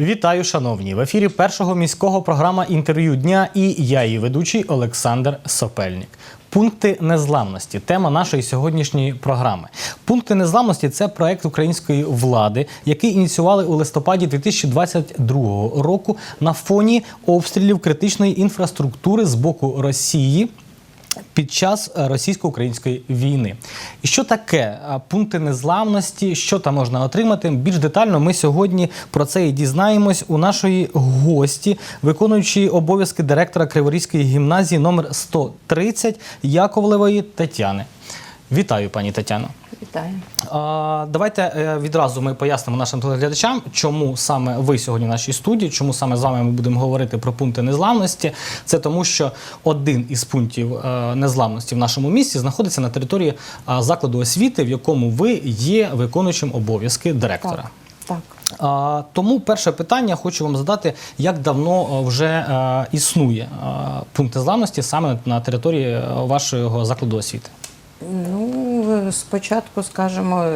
Вітаю, шановні! В ефірі першого міського програма інтерв'ю дня і я, її ведучий Олександр Сопельник. Пункти незламності тема нашої сьогоднішньої програми. Пункти незламності це проект української влади, який ініціювали у листопаді 2022 року на фоні обстрілів критичної інфраструктури з боку Росії під час е, російсько-української війни. І що таке е, пункти незламності, що там можна отримати? Більш детально ми сьогодні про це і дізнаємось у нашої гості, виконуючої обов'язки директора Криворізької гімназії номер 130 Яковлевої Тетяни. Вітаю, пані Тетяно. Вітаю. А, Давайте е, відразу ми пояснимо нашим телеглядачам, чому саме ви сьогодні в нашій студії, чому саме з вами ми будемо говорити про пункти незламності. Це тому, що один із пунктів е, незламності в нашому місті знаходиться на території закладу освіти, в якому ви є виконуючим обов'язки директора. Так. А, Тому перше питання хочу вам задати: як давно е, вже е, існує е, пункт незламності саме на території е, вашого закладу освіти? Ну, спочатку, скажімо,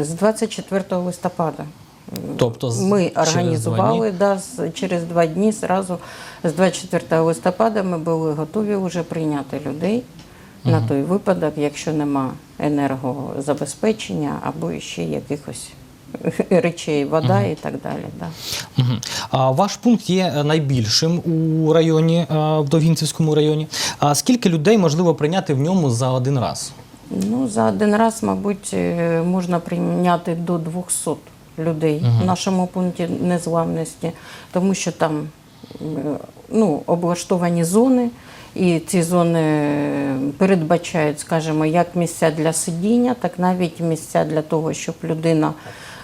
з 24 листопада. Тобто ми через два організували дні? да, з- через два дні зразу з 24 листопада ми були готові вже прийняти людей на той випадок, якщо нема енергозабезпечення або ще якихось речей, вода і так далі. Да. Мгм. А ваш пункт є найбільшим у районі, е, в Довгінцівському районі. А скільки людей можливо прийняти в ньому за один раз? Ну, за один раз, мабуть, е, можна прийняти до 200 людей в нашому пункті незламності, тому що там е, ну, облаштовані зони, і ці зони передбачають, скажімо, як місця для сидіння, так навіть місця для того, щоб людина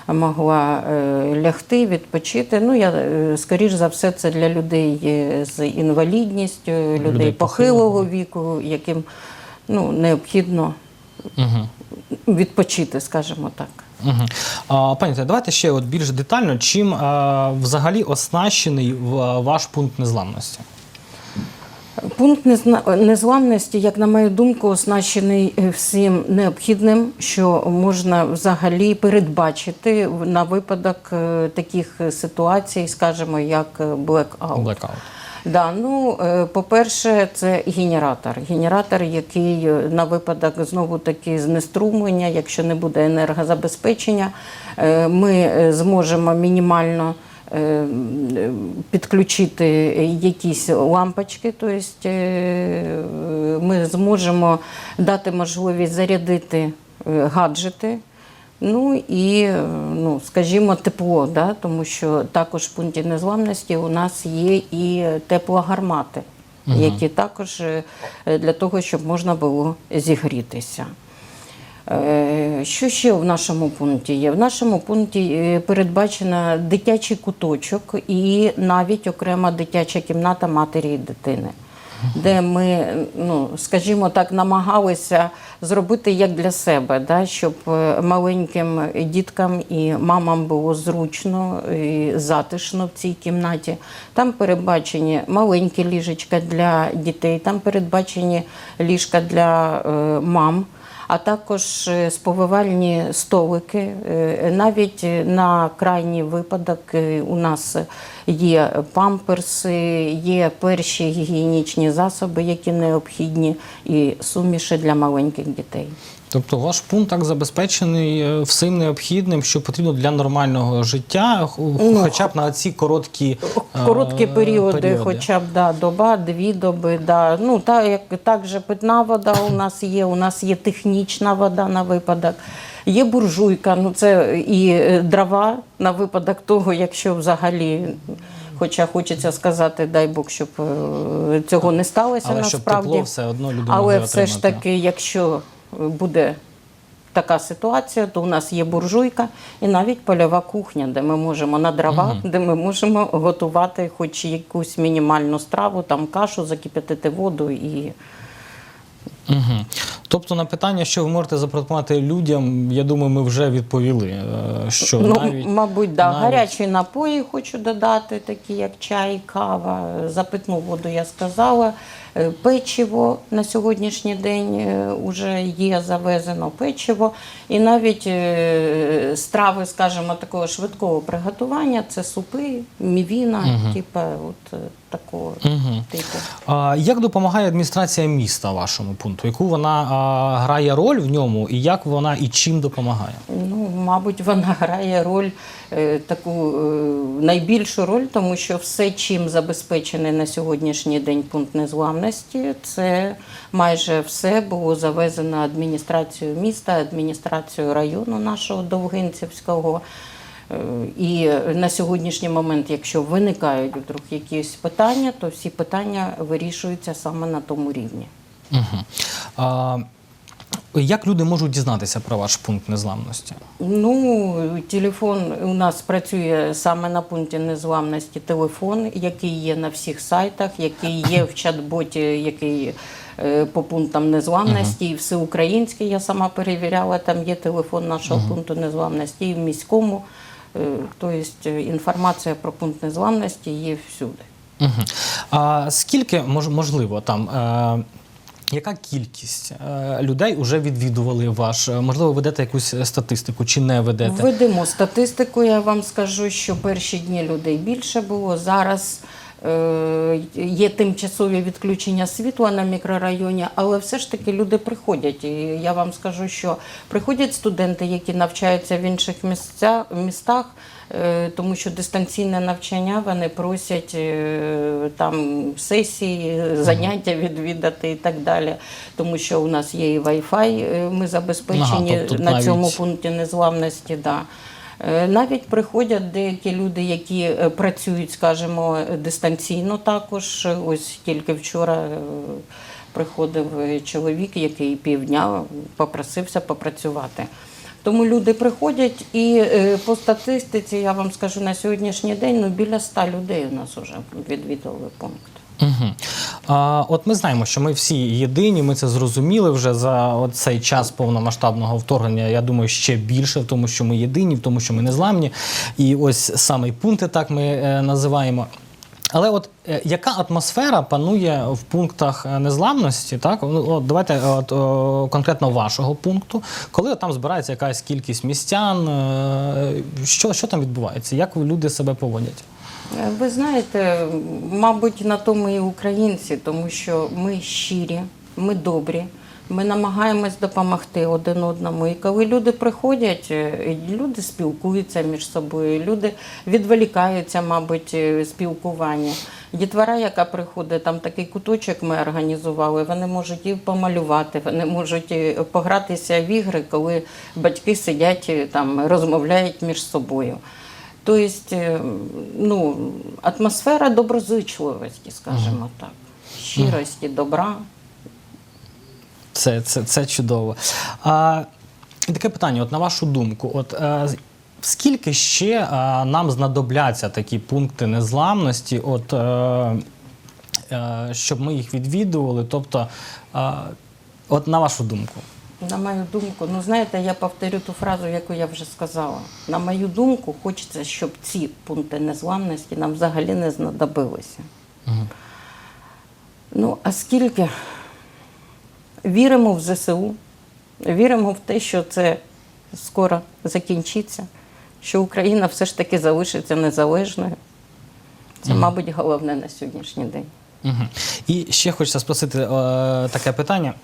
могла е, лягти, відпочити. Ну, я, е, скоріш за все, це для людей е, з інвалідністю, людей, Людей похилого віку, яким ну, необхідно Угу. відпочити, скажімо так. Угу. А, пані, давайте ще от більш детально, чим е, взагалі оснащений ваш пункт незламності? Пункт незламності, як на мою думку, оснащений е, всім необхідним, що можна взагалі передбачити на випадок е, таких ситуацій, скажімо, як е, блекаут. Да, ну, е, по-перше, це генератор. Генератор, який е, на випадок знову таки знеструмлення, якщо не буде енергозабезпечення, е, ми зможемо мінімально підключити якісь лампочки, тобто ми зможемо дати можливість зарядити гаджети. Ну і, ну, скажімо, тепло, да? тому що також в пункті незламності у нас є і теплогармати, які також е, для того, щоб можна було зігрітися. Е, Що ще в нашому пункті є? В нашому пункті е, передбачено дитячий куточок і навіть окрема дитяча кімната матері і дитини, де ми, ну, скажімо так, намагалися зробити як для себе, да, щоб е, маленьким діткам і мамам було зручно і затишно в цій кімнаті. Там передбачені маленькі ліжечка для дітей, там передбачені ліжка для е, мам а також е, сповивальні столики. Е, Навіть на крайній випадок е, у нас є памперси, є перші гігієнічні засоби, які необхідні, і суміші для маленьких дітей. Тобто ваш пункт так забезпечений е, всім необхідним, що потрібно для нормального життя, Ну, хоча б на ці короткі, е, Короткі періоди, хоча б да, доба, дві доби. Да. Ну, та, як, також питна вода у нас є, у нас є технічна вода на випадок, є буржуйка, ну це і е, дрова на випадок того, якщо взагалі. Хоча хочеться сказати, дай Бог, щоб цього не сталося Але щоб тепло все одно Але все ж таки, якщо буде така ситуація, то у нас є буржуйка і навіть польова кухня, де ми можемо на дровах, де ми можемо готувати хоч якусь мінімальну страву, там кашу, закипятити воду і Угу. Тобто на питання, що ви можете запропонувати людям, я думаю, ми вже відповіли. е, Що ну, навіть мабуть, да. навіть- гарячі напої хочу додати, такі як чай, кава, запитну воду я сказала. Е, Печиво на сьогоднішній день вже є завезено печиво. І навіть е, страви, скажімо, такого швидкого приготування це супи, мівіна, типу, от е, такого Мгм. типу. А, як допомагає адміністрація міста вашому пункту? Яку вона а, грає роль в ньому, і як вона і чим допомагає? Ну, мабуть, вона грає роль е, таку е, найбільшу роль, тому що все, чим забезпечений на сьогоднішній день пункт незламності, це майже все було завезено адміністрацією міста, адміністрацією району нашого Довгинцівського. Е, І на сьогоднішній момент, якщо виникають вдруг якісь питання, то всі питання вирішуються саме на тому рівні. Угу. А, як люди можуть дізнатися про ваш пункт незламності? Ну, телефон у нас працює саме на пункті незламності. Телефон, який є на всіх сайтах, який є в чат-боті, який е, по пунктам незламності, і всеукраїнський. Я сама перевіряла. Там є телефон нашого пункту незламності, і в міському. Тобто інформація про пункт незламності є всюди. А скільки можливо там? Е, яка кількість е, людей вже відвідували ваш? е, Можливо, ведете якусь статистику чи не ведете? Ведемо статистику. Я вам скажу, що перші дні людей більше було. Зараз е, є тимчасові відключення світла на мікрорайоні, але все ж таки люди приходять. І я вам скажу, що приходять студенти, які навчаються в інших місця, містах. е, Тому що дистанційне навчання вони просять е, там сесії, заняття відвідати і так далі. Тому що у нас є і Wi-Fi, е, ми забезпечені Ага, тобто на цьому пункті незламності. Да. Е, Навіть приходять деякі люди, які е, працюють, скажімо, дистанційно також. Ось тільки вчора е, приходив чоловік, який півдня попросився попрацювати. Тому люди приходять, і по статистиці я вам скажу на сьогоднішній день ну, біля ста людей у нас вже відвідали пункт. Угу. А, от ми знаємо, що ми всі єдині, ми це зрозуміли вже за цей час повномасштабного вторгнення. Я думаю, ще більше в тому, що ми єдині, в тому, що ми незламні. І ось саме пункти так ми е, називаємо. Але от е, яка атмосфера панує в пунктах е, незламності? Так, ну от давайте от, конкретно вашого пункту, коли там збирається якась кількість містян, е, що, що там відбувається? Як люди себе поводять? Е, Ви знаєте, мабуть, на то ми і українці, тому що ми щирі, ми добрі, ми намагаємось допомогти один одному. І коли люди приходять, е, люди спілкуються між собою, люди відволікаються, мабуть, е, спілкування. Дітвора, яка приходить, там такий куточок ми організували, вони можуть і помалювати, вони можуть і погратися в ігри, коли батьки сидять е, там, розмовляють між собою. Тобто, е, ну, атмосфера доброзичливості, скажімо так, щирості, добра. Це, це, це чудово. А, таке питання: от на вашу думку, от е, скільки ще е, нам знадобляться такі пункти незламності, от, е, е, щоб ми їх відвідували? Тобто, от на вашу думку. На мою думку, ну знаєте, я повторю ту фразу, яку я вже сказала. На мою думку, хочеться, щоб ці пункти незламності нам взагалі не знадобилися. Ну, а скільки віримо в ЗСУ, віримо в те, що це скоро закінчиться, що Україна все ж таки залишиться незалежною. Це, мабуть, головне на сьогоднішній день. Угу. І ще хочеться спросити е, таке питання.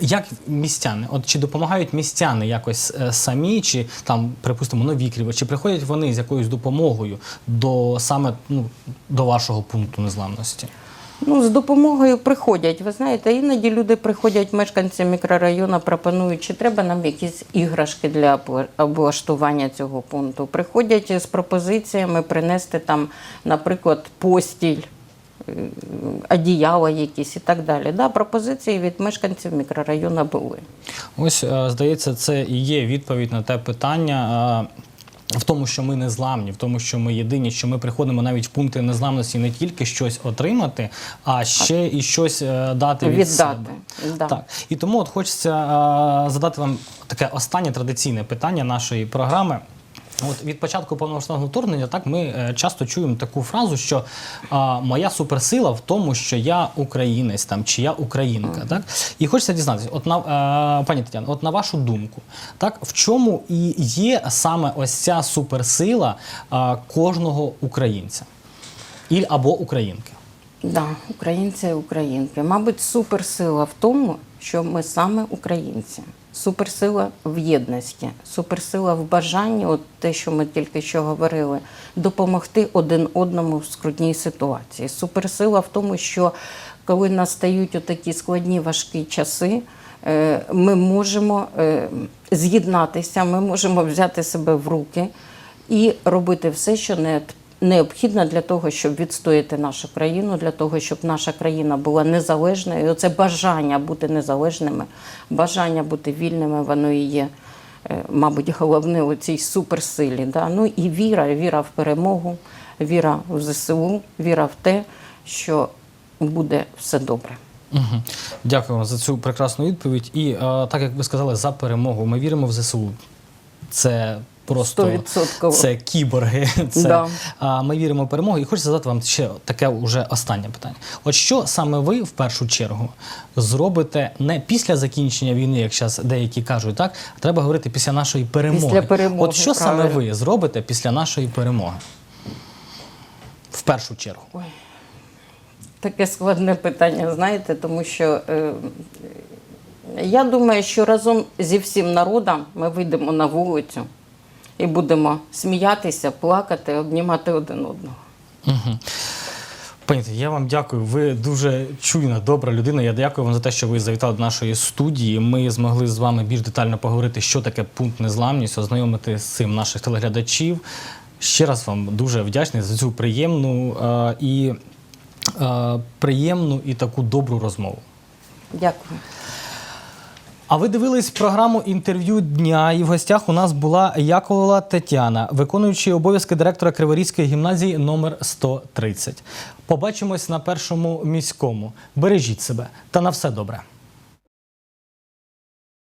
Як містяни, от чи допомагають містяни якось е, самі, чи там, припустимо, нові кріви, чи приходять вони з якоюсь допомогою до саме ну, до вашого пункту незламності? Ну, з допомогою приходять. Ви знаєте, іноді люди приходять, мешканці мікрорайону, пропонують, чи треба нам якісь іграшки для обла- облаштування цього пункту. Приходять з пропозиціями принести там, наприклад, постіль, одіяла якісь і так далі. Да, пропозиції від мешканців мікрорайону були. Ось, е, здається, це і є відповідь на те питання. е, В тому, що ми не зламні, в тому, що ми єдині, що ми приходимо навіть в пункти незламності не тільки щось отримати, а ще і щось е, дати від Віддати, себе. да. Так. І тому от хочеться е, задати вам таке останнє традиційне питання нашої програми. От від початку повномасштабного вторгнення, так ми е, часто чуємо таку фразу, що а, моя суперсила в тому, що я українець там чи я українка. Так і хочеться дізнатися, от на е, пані Тетяно, от на вашу думку, так в чому і є саме ось ця суперсила а, кожного українця і або українки? Да, українці і українки. Мабуть, суперсила в тому, що ми саме українці. Суперсила в єдності, суперсила в бажанні, от те, що ми тільки що говорили, допомогти один одному в скрутній ситуації. Суперсила в тому, що коли настають отакі складні важкі часи, е, ми можемо е, з'єднатися, ми можемо взяти себе в руки і робити все, що не необхідно для того, щоб відстояти нашу країну, для того, щоб наша країна була незалежною. І оце бажання бути незалежними, бажання бути вільними, воно і є, е, мабуть, головне у цій суперсилі. Да? Ну і віра, віра в перемогу, віра в ЗСУ, віра в те, що буде все добре. Угу. Дякую за цю прекрасну відповідь. І е, так як ви сказали, за перемогу. Ми віримо в ЗСУ. Це просто 100%. це кіборги. Це, Да. а, ми віримо в перемогу. І хочу задати вам ще таке уже останнє питання. От що саме ви в першу чергу зробите не після закінчення війни, як зараз деякі кажуть, так а треба говорити після нашої перемоги. Після перемоги, От що саме ви зробите після нашої перемоги? В першу чергу. Таке складне питання, знаєте, тому що е, я думаю, що разом зі всім народом ми вийдемо на вулицю і будемо сміятися, плакати, обнімати один одного. Угу. Пані, я вам дякую. Ви дуже чуйна, добра людина. Я дякую вам за те, що ви завітали до нашої студії. Ми змогли з вами більш детально поговорити, що таке пункт незламність, ознайомити з цим наших телеглядачів. Ще раз вам дуже вдячний за цю приємну е, і е, приємну і таку добру розмову. Дякую. А ви дивились програму інтерв'ю дня, і в гостях у нас була Яковлева Тетяна, виконуючий обов'язки директора Криворізької гімназії номер 130. Побачимось на першому міському. Бережіть себе та на все добре.